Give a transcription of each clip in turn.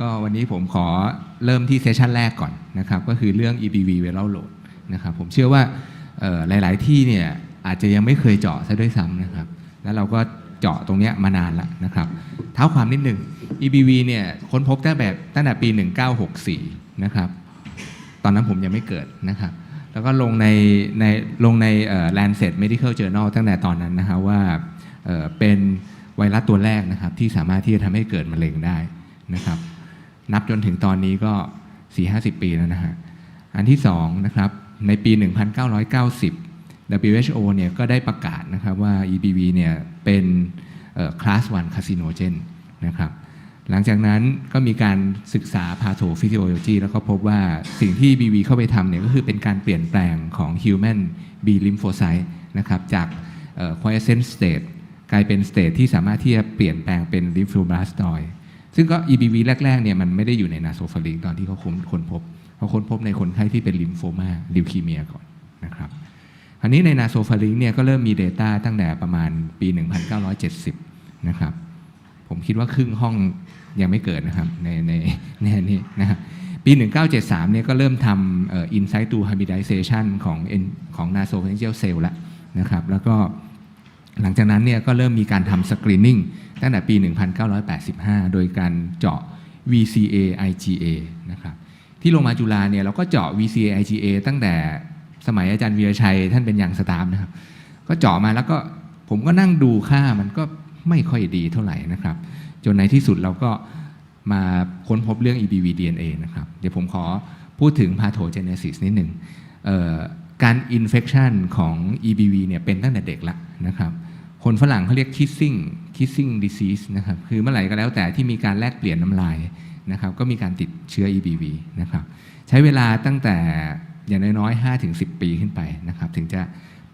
ก็วันนี้ผมขอเริ่มที่เซสชันแรกก่อนนะครับก็คือเรื่อง EBV viral load นะครับผมเชื่อว่าหลาย ๆ ที่เนี่ยอาจจะยังไม่เคยเจาะซะด้วยซ้ำนะครับ แล้วเราก็เจาะตรงนี้มานานแล้วนะครับ เท้าความนิดหนึ่ง EBV เนี่ยค้นพบตั้งแต่ตั้งแต่ปี 1964 นะครับ ตอนนั้นผมยังไม่เกิดนะครับ แล้วก็ลงในในลงใน Lancet Medical Journal ตั้งแต่ตอนนั้นนะครับว่าเเป็นไวรัสตัวแรกนะครับที่สามารถที่จะทำให้เกิดมะเร็งได้นะครับ นับจนถึงตอนนี้ก็ 4-50 ปีแล้วนะฮะ อันที่2นะครับในปี 1990 WHO เนี่ยก็ได้ประกาศนะครับว่า EBV เนี่ยเป็นคลาส 1 คาสิโนเจนนะครับหลังจากนั้นก็มีการศึกษาพาโ o ฟิสิโอโลจีแล้วก็พบว่าสิ่งที่ BV เข้าไปทำเนี่ยก็คือเป็นการเปลี่ยนแปลงของ Human B lymphocyte นะครับจาก quiescent state กลายเป็น state ที่สามารถที่จะเปลี่ยนแปลงเป็น lymphoblastoid ซึ่งก็ EBV แรกๆเนี่ยมันไม่ได้อยู่ในนาโซฟาลิงตอนที่เขาค้นพบเขาค้นพบในคนไข้ที่เป็นลิมโฟมาลิวคีเมียก่อนนะครับอันนี้ในนาโซฟาลิงเนี่ยก็เริ่มมี Data ตั้งแต่ประมาณปี 1970 นะครับผมคิดว่าครึ่งห้องยังไม่เกิดนะครับในในในนี้นะครับปี 1973 เนี่ยก็เริ่มทำอ่อ insight to hybridization ของของ nasopharyngeal cell แล้วนะครับ แล้วก็ หลังจากนั้นเนี่ยก็เริ่มมีการทำ screening ตั้งแต่ปี 1985 โดยการเจาะ VCA IgA นะครับที่โรงพยาบาลจุฬาเนี่ยเราก็เจาะ VCA IgA ตั้งแต่สมัยอาจารย์วีรชัย ท่านเป็นยังสตาฟนะครับก็เจาะมาแล้วก็ผมก็นั่งดูค่ามันก็ไม่ค่อยดีเท่าไหร่นะครับ จนในที่สุดเราก็มาค้นพบเรื่อง EBV DNA นะครับ เดี๋ยวผมขอพูดถึง pathogenesis นิดหนึ่ง การ infection ของ EBV เนี่ยเป็นตั้งแต่เด็กละนะครับคนฝรั่งเขาเรียก kissing kissing disease นะครับคือเมื่อไหร่ก็แล้วแต่ที่มีการแลกเปลี่ยนน้ำลายนะครับก็มีการติดเชื้อ EBV นะครับใช้เวลาตั้งแต่อย่างน้อยๆ 5-10 ปีขึ้นไปนะครับถึงจะ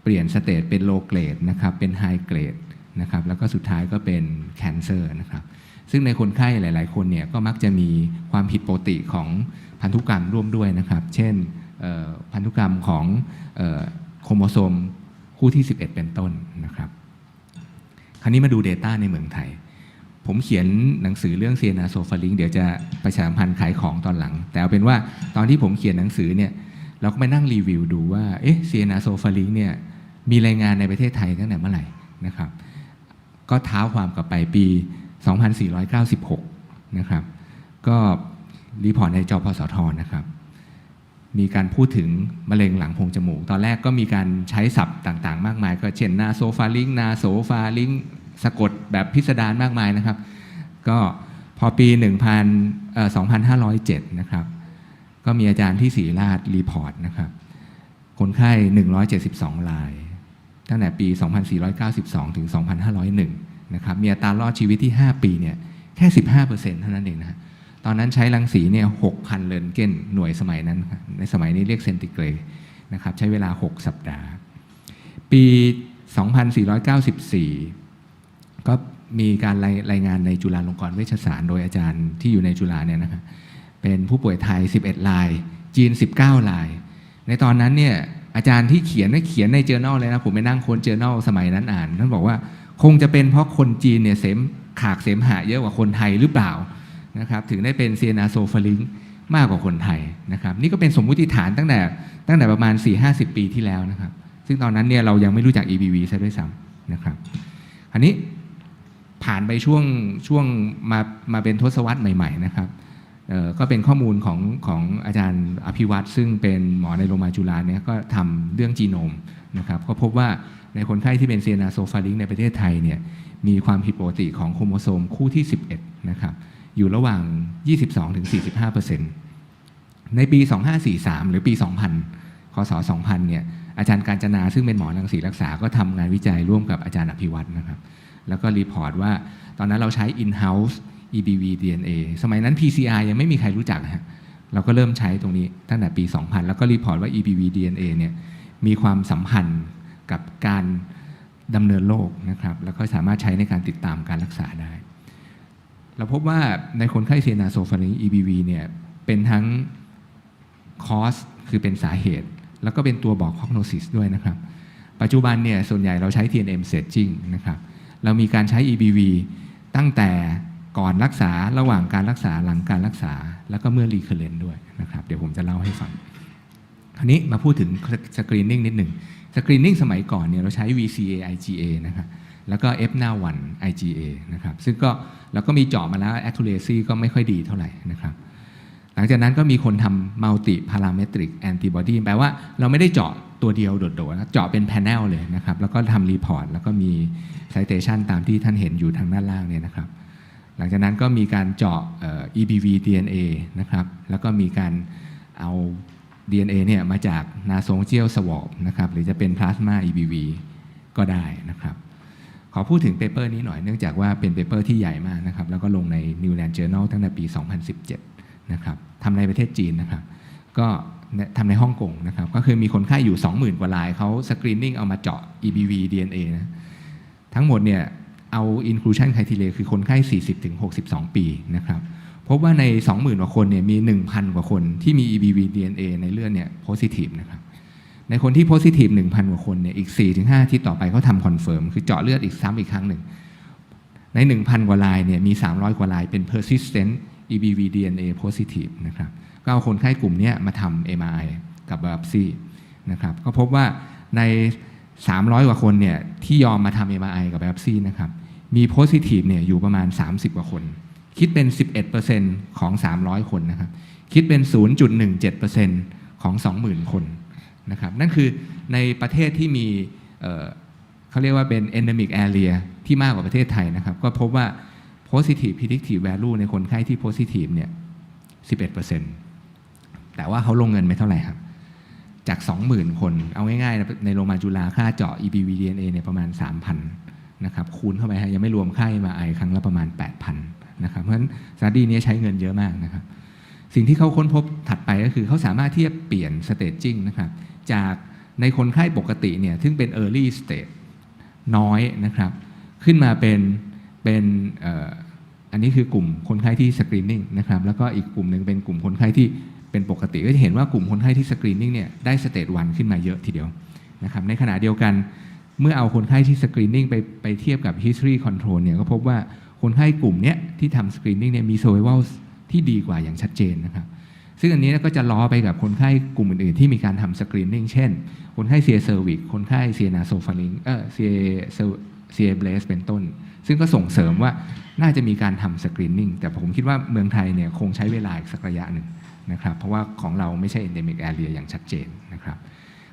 เปลี่ยนสเตจเป็น low grade นะครับเป็น high grade นะครับแล้วก็สุดท้ายก็เป็น cancer นะครับซึ่งในคนไข้หลาย ๆ คนเนี่ยก็มักจะมีความผิดปกติของพันธุกรรมร่วมด้วยนะครับ เช่น พันธุกรรมของโครโมโซมคู่ที่ 11 เป็นต้นนะครับ คราวนี้มาดู Data ในเมืองไทย ผมเขียนหนังสือเรื่องเซนาโซฟาลิงเดี๋ยวจะประชาสัมพันธ์ขายของตอนหลัง แต่เอาเป็นว่าตอนที่ผมเขียนหนังสือเนี่ยเราก็ไปนั่งรีวิวดูว่าเอ๊ะเซนาโซฟาลิงเนี่ยมีรายงานในประเทศไทยตั้งแต่เมื่อไหร่นะครับก็เท้าความกลับไปปี 2496 นะครับ ก็รีพอร์ตในจอพสทนะครับ มีการพูดถึงมะเร็งหลังโพรงจมูก ตอนแรกก็มีการใช้ศัพท์ต่างๆ มากมาย ก็เช่นนาโซฟาลิงนาโซฟาลิงสะกดแบบพิสดารมากมายนะครับ ก็พอปี1 0 0เอ่อ2507 นะครับ ก็มีอาจารย์ที่ศรีราชรีพอร์ตนะครับ คนไข้ 172ราย ตั้งแต่ปี 2492 ถึง 2501 นะครับ มีอัตรารอดชีวิตที่ 5 ปีเนี่ยแค่ 15%เท่านั้นเองนะฮะ ตอนนั้นใช้รังสีเนี่ย6,000เลนเกนหน่วยสมัยนั้น ในสมัยนี้เรียกเซนติเกรดนะครับใช้เวลา 6 สัปดาห์ ปี 2494 ก็มีการรายรายงานในจุฬาลงกรณ์เวชศาสตร์โดยอาจารย์ที่อยู่ในจุฬาเนี่ยนะครับเป็นผู้ป่วยไทย 11 ราย จีน 19 ราย ในตอนนั้นเนี่ยอาจารย์ที่เขียนเนี่เขียนในเจอ r n a l เลยนะ ผมไปนั่งค้นเจอ r n a l สมัยนั้นอ่านท่านบอกว่าคงจะเป็นเพราะคนจีนเนี่ยเสมขากเสมหะเยอะกว่าคนไทยหรือเปล่า นะครับถึงได้เป็นเซียนาโซฟาลิงมากกว่าคนไทยนะครับนี่ก็เป็นสมมุติฐานตั้งแต่ตั้งแต่ประมาณ 4-50 ปีที่แล้วนะครับ ซึ่งตอนนั้นเนี่ยเรายังไม่รู้จัก EBV ซะด้วยซ้ำนะครับอันนี้ผ่านไปช่วงช่วงมามาเป็นทศวรรษใหม่ๆนะครับก็เป็นข้อมูลของของอาจารย์อภิวัตรซึ่งเป็นหมอในโรงพยาบาลจุฬาเนี่ยก็ทำเรื่องจีโนมนะครับก็พบว่าในคนไข้ที่เป็นเซียนาโซฟาลิงในประเทศไทยเนี่ยมีความผิดปกติของโครโมโซมคู่ที่ 11 นะครับ อยู่ระหว่าง 22-45%ในปี 2543 หรือปี 2000 คศ 2000 เนี่ยอาจารย์การจนาซึ่งเป็นหมอรังสีรักษาก็ทำงานวิจัยร่วมกับอาจารย์อภิวัตรนะครับ แล้วก็รีพอร์ตว่าตอนนั้นเราใช้ in-house EBV DNA สมัยนั้น PCR ยังไม่มีใครรู้จักฮะเราก็เริ่มใช้ตรงนี้ตั้งแต่ปี 2000 แล้วก็รีพอร์ตว่า EBV DNA เนี่ยมีความสัมพันธ์กับการดำเนินโรคนะครับ แล้วก็สามารถใช้ในการติดตามการรักษาได้ เราพบว่าในคนไข้เซียนาโซฟาริง EBV เนี่ยเป็นทั้ง cause คือเป็นสาเหตุ แล้วก็เป็นตัวบอก prognosis ด้วยนะครับ ปัจจุบันเนี่ยส่วนใหญ่เราใช้ TNM staging นะครับเรามีการใช้ EBV ตั้งแต่ก่อนรักษาระหว่างการรักษาหลังการรักษา แล้วก็เมื่อรีเค r เ e นด้วยนะครับ เดี๋ยวผมจะเล่าให้ฟังคราวนี้มาพูดถึงสกรีนนิ่งนิดหนึ่งสกรีนนิ่งสมัยก่อนเนี่ยเราใช้ VCA IgA นะครับ แล้วก็ F หน้าวัน IgA นะครับซึ่งก็เราก็มีเจาะมาแล้ว accuracy ก็ไม่ค่อยดีเท่าไหร่นะครับหลังจากนั้นก็มีคนทำ multi parametric antibody แปลว่าเราไม่ได้เจาะตัวเดียวโดดๆนะเจาะเป็น panel เลยนะครับ แล้วก็ทำ report แล้วก็มี citation ตามที่ท่านเห็นอยู่ทางด้านล่างเนี่ยนะครับ หลังจากนั้นก็มีการเจาะ EBV DNA นะครับ แล้วก็มีการเอา DNA เนี่ยมาจาก nasopharyngeal swab นะครับ หรือจะเป็น plasma EBV ก็ได้นะครับ อพูดถึงเปเปอร์นี้หน่อยเนื่องจากว่าเป็นเปเปอร์ที่ใหญ่มากนะครับแล้วก็ลงใน New Land Journal ตั้งแต่ปี 2017 นะครับทำในประเทศจีนนะครับ ก็ทำในฮ่องกงนะครับ ก็คือมีคนไข้อยู่ 20,000 กว่ารายเขาสกรีนนิ่งเอามาเจาะ EBV DNA นะทั้งหมดเนี่ยเอา inclusion criteria คือคนไข้ 40-62 ปีนะครับพบว่าใน 20,000 กว่าคนเนี่ยมี 1,000 กว่าคนที่มี EBV DNA ในเลือดเนี่ย positive นะครับ ในคนที่ positive 1,000 กว่าคนเนี่ยอีก 4-5อาที่ต่อไปเขาทำ confirm คือเจาะเลือดอีกซ้ำอีกครั้งหนึ่ง ใน 1,000 กว่ารายเนี่ยมี 300 กว่ารายเป็น persistent EBV DNA positive นะครับก็เอาคนไข้กลุ่มนี้มาทำ MRI กับ biopsy นะครับก็พบว่าใน 300 กว่าคนเนี่ยที่ยอมมาทำ MRI กับ biopsy นะครับมี positive เนี่ยอยู่ประมาณ 30 กว่าคน คิดเป็น 11%ของ 300 คนนะครับคิดเป็น 0.17%ของ 20,000 คน นะครับนั่นคือในประเทศที่มีเเขาเรียกว่าเป็น endemic area ที่มากกว่าประเทศไทยนะครับ ก็พบว่า positive predictive value ในคนไข้ที่ positive เนี่ย 11%แต่ว่าเขาลงเงินไม่เท่าไหร่ครับ จาก 20,000 คน เอาง่ายๆ ในโรงพยาบาลจุฬาค่าเจาะ EBV DNA เนี่ยประมาณ 3,000 นะครับ คูณเข้าไปฮะยังไม่รวมค่ามาไอครั้งละประมาณ 8,000 นะครับ เพราะฉะนั้นสตาดี้นี้ใช้เงินเยอะมากนะครับ สิ่งที่เขาค้นพบถัดไปก็คือเขาสามารถที่จะเปลี่ยนสเตจจิ้งนะครับ จากในคนไข้ปกติเนี่ยซึ่งเป็น early stage น้อยนะครับ ขึ้นมาเป็นเป็นอันนี้คือกลุ่มคนไข้ที่สกรีนนิ่งนะครับแล้วก็อีกกลุ่มหนึ่งเป็นกลุ่มคนไข้ที่เป็นปกติก็จะเห็นว่ากลุ่มคนไข้ที่สกรีนนิ่งเนี่ยได้สเตจวันขึ้นมาเยอะทีเดียวนะครับในขณะเดียวกันเมื่อเอาคนไข้ที่สกรีนนิ่งไปไปเทียบกับ history control เนี่ยก็พบว่าคนไข้กลุ่มเนี้ยที่ทำสกรีนนิ่งเนี่ยมี survival ที่ดีกว่าอย่างชัดเจนนะครับ ซึ่งอันนี้ก็จะล้อไปกับคนไข้กลุ่มอื่นๆ ที่มีการทำสกรีนนิ่งเช่น คนไข้เซียเซอร์วิกคนไข้เซียนาโซฟาลิงเออเซียเซียเบลสเป็นต้น ซึ่งก็ส่งเสริมว่าน่าจะมีการทำสกรีนนิ่งแต่ผมคิดว่าเมืองไทยเนี่ยคงใช้เวลาอีกสักระยะหนึ่งนะครับเพราะว่าของเราไม่ใช่ endemic area อย่างชัดเจนนะครับ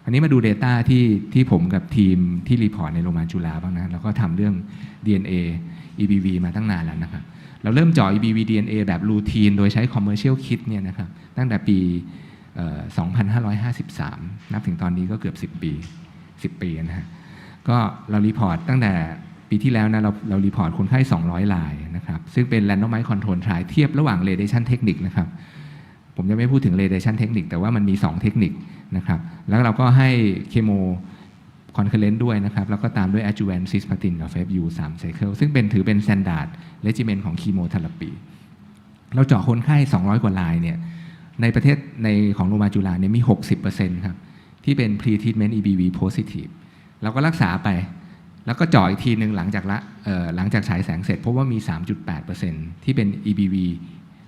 อันนี้มาดู Data ที่ที่ผมกับทีมที่รีพอร์ตในโรงพยาบาลจุฬาบ้างนะแล้วก็ทำเรื่อง DNA EBV มาตั้งนานแล้วนะครับ เราเริ่มเจาะ EBV DNA แบบรูทีน โดยใช้ commercial kit เนี่ยนะครับตั้งแต่ปีเอ่อ2553 นับถึงตอนนี้ก็เกือบ 10 ปี 10 ปีนะฮะก็เรารีพอร์ตตั้งแต่ปีที่แล้วนะเราเรารีพอร์ตคนไข้ 200 รายนะครับซึ่งเป็น randomized control trial เทียบระหว่าง radiation technique นะครับผมจะไม่พูดถึง radiation technique แต่ว่ามันมี 2 เทคนิคนะครับแล้วเราก็ให้เคโม คอนเคเรนต์ด้วยนะครับ แล้วก็ตามด้วย adjuvant cisplatin กับ FFU 3 cycle ซึ่งเป็นถือเป็น standard regimen ของคีโมเทอราปีเราเจาะคนไข้ 200 กว่ารายเนี่ยในประเทศในของโรงพยาบาลจุฬาเนี่ยมี 60%ครับ ที่เป็น pre-treatment EBV positive เราก็รักษาไป แล้วก็เจาะอีกทีหนึ่งหลังจากละหลังจากฉายแสงเสร็จพบว่ามี 3.8%ที่เป็น EBV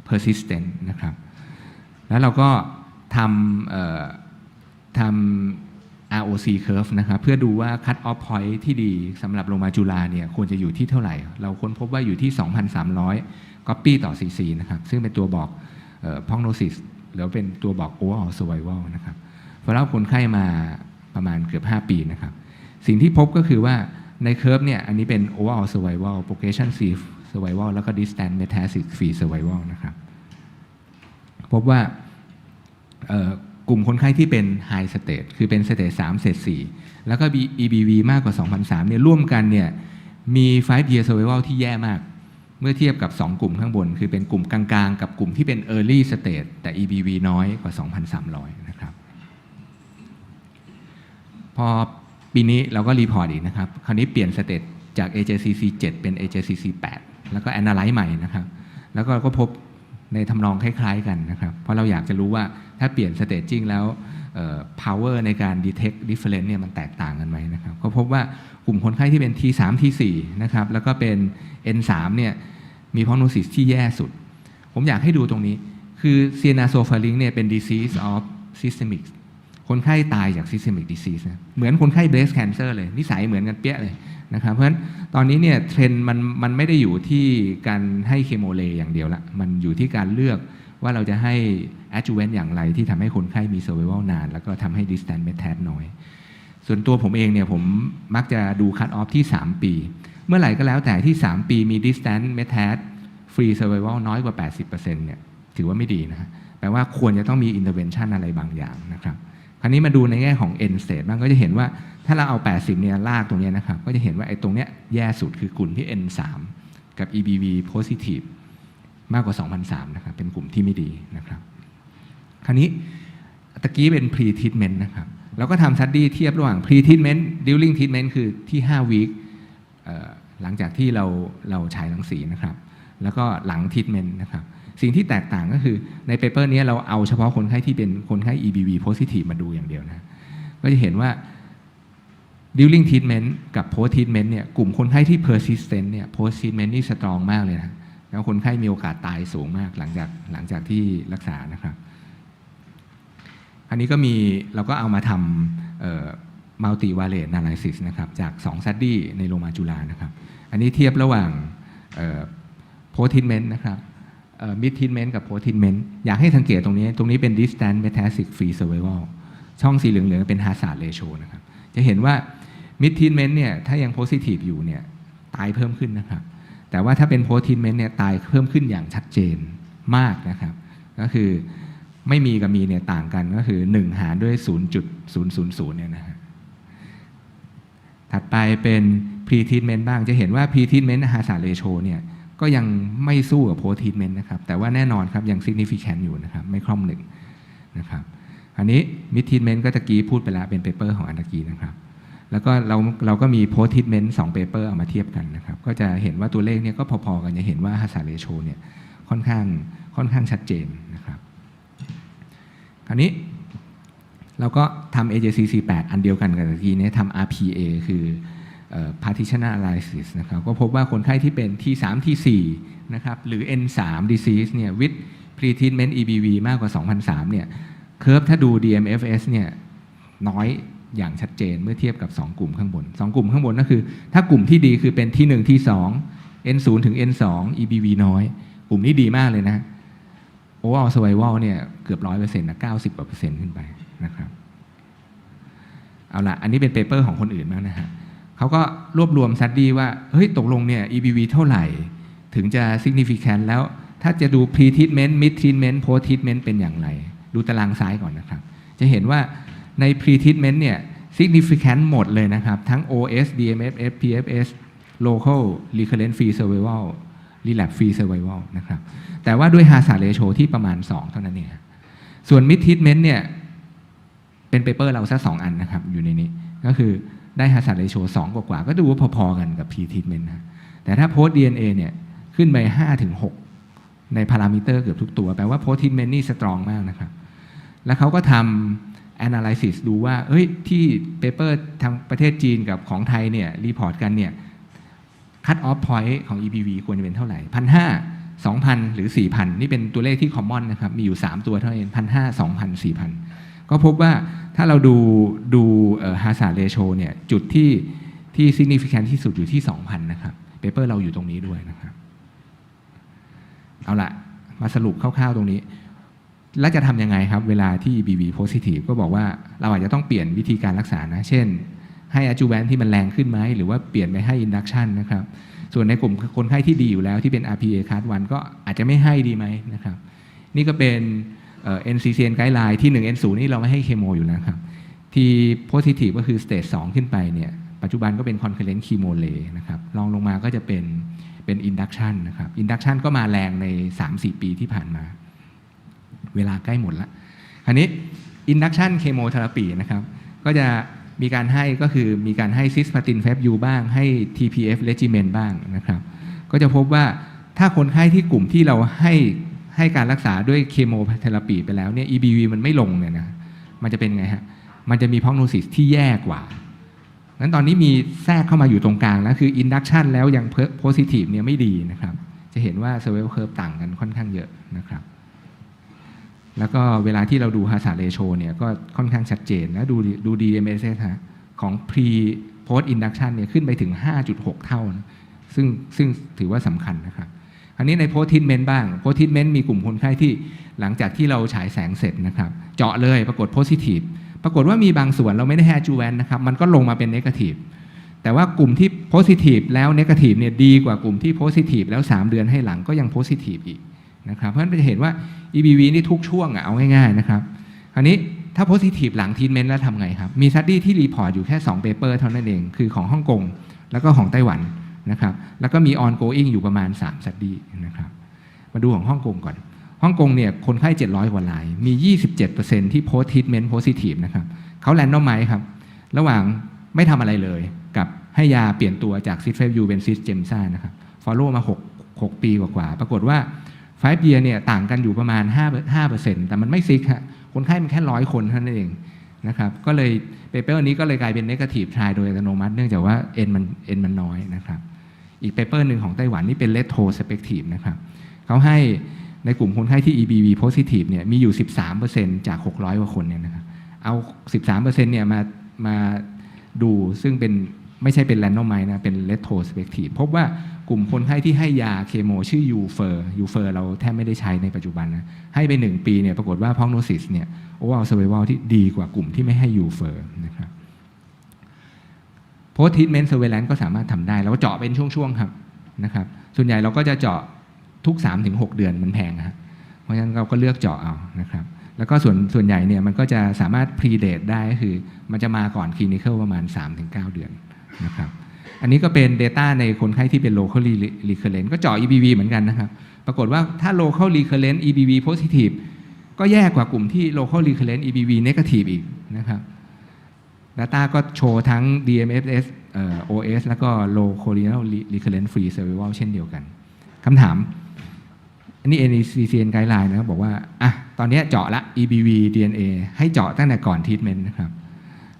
persistent นะครับ แล้วเราก็ทำทำ ROC curve นะครับเพื่อดูว่า cut off point ที่ดีสำหรับโรงพยาบาลจุฬาเนี่ยควรจะอยู่ที่เท่าไหร่ เราค้นพบว่าอยู่ที่ 2,300 copy ต่อ cc นะครับ ซึ่งเป็นตัวบอกเอ่อ prognosis หรือเป็นตัวบอก overall survival นะครับพอเราคนไข้มาประมาณเกือบ 5 ปีนะครับ สิ่งที่พบก็คือว่าในเคอร์ฟเนี่ยอันนี้เป็น overall survival progression free survival แล้วก็ distant metastasis free survival นะครับ พบว่า กลุ่มคนไข้ที่เป็น high stage คือเป็น stage 3 stage 4 แล้วก็ EBV มากกว่า 2,003เนี่ยร่วมกันเนี่ยมี 5 year survival ที่แย่มาก เมื่อเทียบกับ 2 กลุ่มข้างบน คือเป็นกลุ่มกลางๆ กับกลุ่มที่เป็น early stage แต่ EBV น้อยกว่า 2,300 นะครับ พอปีนี้เราก็รีพอร์ตอีกนะครับ คราวนี้เปลี่ยนสเตตจาก AJCC 7 เป็น AJCC 8 แล้วก็ analyze ใหม่นะครับ แล้วก็ก็พบ ในทำนองคล้ายๆกันนะครับ เพราะเราอยากจะรู้ว่าถ้าเปลี่ยนสเตจจิ้งแล้ว power ในการ detect difference เนี่ยมันแตกต่างกันไหมนะครับ ก็พบว่ากลุ่มคนไข้ที่เป็น T3 T4 นะครับ แล้วก็เป็น N3 เนี่ยมี prognosis ที่แย่สุด ผมอยากให้ดูตรงนี้ คือเซียนาโซฟาลิงเนี่ยเป็น disease of systemic คนไข้ตายจาก systemic disease นะเหมือนคนไข้ breast cancer เลย นิสัยเหมือนกันเปี้ยเลยนะครับเพราะฉะนั้นตอนนี้เนี่ยเทรนด์มันมันไม่ได้อยู่ที่การให้เคโมเลอย่างเดียวละ มันอยู่ที่การเลือกว่าเราจะให้ adjuvant อย่างไรที่ทำให้คนไข้มี survival นาน แล้วก็ทำให้ distant metastasis น้อย ส่วนตัวผมเองเนี่ยผมมักจะดูคั t ออฟที่ 3 ปี เมื่อไหร่ก็แล้วแต่ที่ 3 ปีมี distant metastasis free survival น้อยกว่า 80%เนี่ยถือว่าไม่ดีนะแปลว่าควรจะต้องมี intervention อะไรบางอย่างนะครับ ราวนี้มาดูในแง่ของ end stage บ้างก็จะเห็นว่าถ้าเราเอา 80 เนี่ยลากตรงนี้นะครับ ก็จะเห็นว่าไอ้ตรงเนี้ยแย่สุดคือกลุ่มที่ N 3กับ EBV positive มากกว่า 2,003นะครับ เป็นกลุ่มที่ไม่ดีนะครับ คราวนี้ตะกี้เป็น pre treatment นะครับเราก็ทำ study เทียบระหว่าง pre treatment during treatment คือที่ 5 week หลังจากที่เราเราฉายรังสีนะครับ แล้วก็หลัง treatment นะครับ สิ่งที่แตกต่างก็คือในเปเปอร์นี้เราเอาเฉพาะคนไข้ที่เป็นคนไข้ EBV positive มาดูอย่างเดียวนะ ก็จะเห็นว่า during treatment กับ post treatment เนี่ยกลุ่มคนไข้ที่ persistent เนี่ย post treatment นี่ strong มากเลยนะแล้วคนไข้มีโอกาสตายสูงมากหลังจากหลังจากที่รักษานะครับ อันนี้ก็มีเราก็เอามาทำ multi variant analysis นะครับ จาก2 study ในโรงพยาบาลจุฬานะครับ อันนี้เทียบระหว่าง post treatment นะครับ mid treatment กับ post treatment อยากให้สังเกตตรงนี้ ตรงนี้เป็น distant metastatic free survival ช่องสีเหลืองๆเป็น hazard ratio นะครับ จะเห็นว่า mid treatment เนี่ยถ้ายัง positive อยู่เนี่ยตายเพิ่มขึ้นนะครับ แต่ว่าถ้าเป็น post treatment เนี่ยตายเพิ่มขึ้นอย่างชัดเจนมากนะครับ ก็คือไม่มีกับมีเนี่ยต่างกันก็คือ 1 หารด้วย 0.000เนี่ยนะฮะถัดไปเป็น pre treatment บ้างจะเห็นว่า pre treatment hazard ratio เนี่ย ก็ยังไม่สู้กับ post treatment นะครับ แต่ว่าแน่นอนครับยัง significant อยู่นะครับ ไม่คล่อมหนึ่งนะครับ อันนี้ mid treatment ก็ตะกี้พูดไปแล้วเป็นเปเปอร์ของอันตะกี้นะครับ แล้วก็เราเราก็มี post treatment 2 paper เอามาเทียบกันนะครับ ก็จะเห็นว่าตัวเลขเนี่ยก็พอๆกันจะเห็นว่า hazard ratio เนี่ยค่อนข้างค่อนข้างชัดเจนนะครับคราวนี้เราก็ทำ AJCC8 อันเดียวกันกับตะกี้เนี่ยทำ RPA คือ partitional analysis นะครับก็พบว่าคนไข้ที่เป็น T3 T4 นะครับหรือ N3 disease เนี่ย with pre-treatment EBV มากกว่า 2,003เนี่ยเคอร์ฟถ้าดู DMFS เนี่ยน้อยอย่างชัดเจนเมื่อเทียบกับ 2 กลุ่มข้างบน 2 กลุ่มข้างบนก็คือ ถ้ากลุ่มที่ดีคือเป็นที่1ที่2 N0 ถึง N2 EBV น้อย กลุ่มนี้ดีมากเลยนะ overall survival เนี่ยเกือบร้อยเปอร์เซ็นต์นะเก้าสิบกว่าเปอร์เซ็นต์ขึ้นไปนะครับ เอาละอันนี้เป็นเปเปอร์ของคนอื่นบ้างนะฮะ เขาก็รวบรวมซัดดีว่าเฮ้ยตกลงเนี่ย EBV เท่าไหร่ ถึงจะ significant แล้วถ้าจะดู pre treatment mid treatment post treatment เป็นอย่างไร ดูตารางซ้ายก่อนนะครับ จะเห็นว่าใน pre treatment เนี่ย significant หมดเลยนะครับ ทั้ง OS DMFS PFS local recurrent free survival relapse free survival นะครับ แต่ว่าด้วย hazard ratio ที่ประมาณ 2 เท่านั้นเองส่วน mid treatment เนี่ยเป็นเปเปอร์เราสักสองอันนะครับ อยู่ในนี้ก็คือ ได้ hazard ratio 2กว่าๆก็ดูว่าพอๆกันกับ pre treatment นะแต่ถ้า post DNA เนี่ยขึ้นไป5ถึง6ในพารามิเตอร์เกือบทุกตัว แปลว่า post treatment นี่ strong มากนะครับ แล้วเขาก็ทำ analysis ดูว่าเอ้ยที่เปเปอร์ทางประเทศจีนกับของไทยเนี่ยรีพอร์ตกันเนี่ย cut off point ของ EBV ควรจะเป็นเท่าไหร่พันห้าสองพันหรือสี่พันนี่เป็นตัวเลขที่ common นะครับ มีอยู่ 3 ตัวเท่านั้นพันห้าสองพันสี่พัน ก็พบว่าถ้าเราดูดูเอ่อ hazard ratio เนี่ยจุดที่ที่ significant ที่สุดอยู่ที่ 2,000 นะครับเปเปอร์เราอยู่ตรงนี้ด้วยนะครับ เอาละมาสรุปคร่าวๆตรงนี้ แล้วจะทำยังไงครับ เวลาที่ EBV positive ก็บอกว่าเราอาจจะต้องเปลี่ยนวิธีการรักษานะ เช่น ให้ adjuvant ที่มันแรงขึ้นไหม หรือว่าเปลี่ยนไปให้ induction นะครับ ส่วนในกลุ่มคนไข้ที่ดีอยู่แล้วที่เป็น RPA class 1ก็อาจจะไม่ให้ดีไหมนะครับ นี่ก็เป็น NCCN guideline ที่ 1 N0 นี่เราไม่ให้เคมอยู่แล้วครับที่ positive ก็คือ stage 2 ขึ้นไปเนี่ยปัจจุบันก็เป็น concurrent chemo เลยนะครับรองลงมาก็จะเป็นเป็น induction นะครับ induction ก็มาแรงใน 3-4 ปีที่ผ่านมา เวลาใกล้หมดละคราวนี้ induction chemotherapy นะครับก็จะมีการให้ก็คือมีการให้ซิสพาตินแฟบยูบ้างให้ TPF regimen บ้างนะครับ ก็จะพบว่าถ้าคนไข้ที่กลุ่มที่เราให้ ให้การรักษาด้วยเคโมเทอราปีไปแล้วเนี่ย EBV มันไม่ลงเนี่ยนะมันจะเป็นไงฮะมันจะมีพ o กโนซิสที่แย่กว่างั้นตอนนี้มีแทรกเข้ามาอยู่ตรงกลางแล้วคือ induction แล้วยัง positive เนี่ยไม่ดีนะครับ จะเห็นว่า survival curve ต่างกันค่อนข้างเยอะนะครับ แล้วก็เวลาที่เราดู hazard ratio เนี่ยก็ค่อนข้างชัดเจนแล้วดูดู DMSS ฮะของ pre post induction เนี่ยขึ้นไปถึง 5.6 เท่านะซึ่งซึ่งถือว่าสำคัญนะครับ อันนี้ใน post treatment บ้าง post treatment มีกลุ่มคนไข้ที่หลังจากที่เราฉายแสงเสร็จนะครับ เจาะเลยปรากฏ positive ปรากฏว่ามีบางส่วนเราไม่ได้ adjuvant นะครับ มันก็ลงมาเป็น negative แต่ว่ากลุ่มที่ positive แล้ว negative เนี่ยดีกว่ากลุ่มที่ positive แล้ว 3 เดือนให้หลังก็ยัง positive อีกนะครับ เพราะฉะนั้นจะเห็นว่า EBV นี่ทุกช่วงอะเอาง่ายๆนะครับคราวนี้ถ้า positive หลัง treatment แล้วทำไงครับ มี study ที่รีพอร์ตอยู่แค่2 paper เท่านั้นเอง คือของฮ่องกงแล้วก็ของไต้หวัน นะครับ แล้วก็มี ongoing อยู่ประมาณ3 study นะครับ มาดูของฮ่องกงก่อน ฮ่องกงเนี่ยคนไข้ 700 กว่าราย มี 27%ที่ post treatment positive นะครับเขาแลนดอมไมครับ ระหว่างไม่ทำอะไรเลย กับให้ยาเปลี่ยนตัวจากซิสเฟฟยูเป็นซิสเจมซ่านะครับ follow มา 6 6 ปีกว่าๆ ปรากฏว่า 5 year เนี่ยต่างกันอยู่ประมาณ 5 5%แต่มันไม่ซิกฮะ คนไข้มันแค่ร้อยคนเท่านั้นเองนะครับ ก็เลยเปเปอร์นี้ก็เลยกลายเป็น negative try โดยอัตโนมัติ เนื่องจากว่า n มัน n มันน้อยนะครับ อีกเปเปอร์หนึ่งของไต้หวันนี่เป็น retrospective นะครับเขาให้ในกลุ่มคนไข้ที่ EBV positive เนี่ยมีอยู่ 13%จาก 600 กว่าคนเนี่ยนะครับเอา 13%เนี่ยมามาดูซึ่งเป็นไม่ใช่เป็นแรนดอมไมนะเป็น retrospective พบว่ากลุ่มคนไข้ที่ให้ยาเคมชื่อยูเฟอร์ยูเฟอร์เราแทบไม่ได้ใช้ในปัจจุบันนะให้ไป 1 ปีเนี่ยปรากฏว่า prognosis เนี่ย overall survival ที่ดีกว่ากลุ่มที่ไม่ให้ยูเฟอร์นะครับ post treatment surveillance ก็สามารถทำได้เราก็เจาะเป็นช่วงๆครับนะครับส่วนใหญ่เราก็จะเจาะทุก 3-6 เดือนมันแพงครับเพราะฉะนั้นเราก็เลือกเจาะเอานะครับแล้วก็ส่วนส่วนใหญ่เนี่ยมันก็จะสามารถ predate ได้ก็คือ มันจะมาก่อน clinical ประมาณ 3-9 เดือนนะครับอันนี้ก็เป็น Data ในคนไข้ที่เป็น locally recurrent ก็เจาะ EBV เหมือนกันนะครับ ปรากฏว่าถ้า local recurrent EBV positive ก็แย่กว่ากลุ่มที่ local recurrent EBV negative อีกนะครับ Data ก็โชว์ทั้ง DMFS OS แล้วก็ low coronal recurrent free survival เช่นเดียวกันคำถามอันนี้ NCCN guideline นะครับบอกว่าอะตอนนี้เจาะละ EBV DNA ให้เจาะตั้งแต่ก่อน treatment นะครับ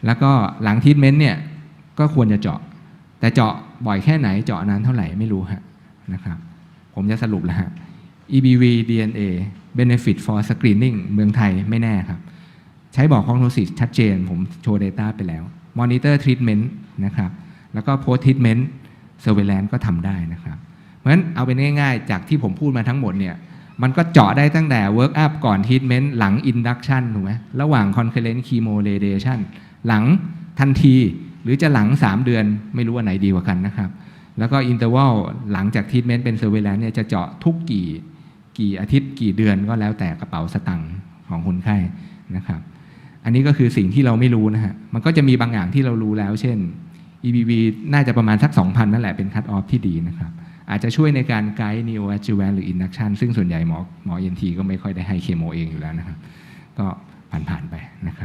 แล้วก็หลัง treatment เนี่ยก็ควรจะเจาะ แต่เจาะบ่อยแค่ไหนเจาะนานเท่าไหร่ไม่รู้ฮะนะครับ ผมจะสรุปแล้วฮะ EBV DNA benefit for screening เมืองไทยไม่แน่ครับ ใช้บอก prognosis ชัดเจน ผมโชว์ Data ไปแล้ว monitor treatment นะครับแล้วก็ post treatment surveillance ก็ทำได้นะครับเพราะฉะนั้นเอาเป็นง่ายๆ จากที่ผมพูดมาทั้งหมดเนี่ยมันก็เจาะได้ตั้งแต่ work up ก่อน treatment หลัง induction ถูกไหมระหว่าง concurrent chemo radiation หลังทันที หรือจะหลัง 3 เดือนไม่รู้อันไหนดีกว่ากันนะครับ แล้วก็ interval หลังจาก treatment เป็น surveillance เนี่ยจะเจาะทุกกี่กี่อาทิตย์กี่เดือนก็แล้วแต่กระเป๋าสตังค์ของคนไข้นะครับ อันนี้ก็คือสิ่งที่เราไม่รู้นะฮะ มันก็จะมีบางอย่างที่เรารู้แล้ว เช่น EBV น่าจะประมาณสัก 2,000 นั่นแหละเป็นคัตออฟที่ดีนะครับ อาจจะช่วยในการไกด์ neoadjuvant หรือ induction ซึ่งส่วนใหญ่หมอหมอ ENT ก็ไม่ค่อยได้ให้เคโมเองอยู่แล้วนะครับ ก็ผ่านๆไปนะครับ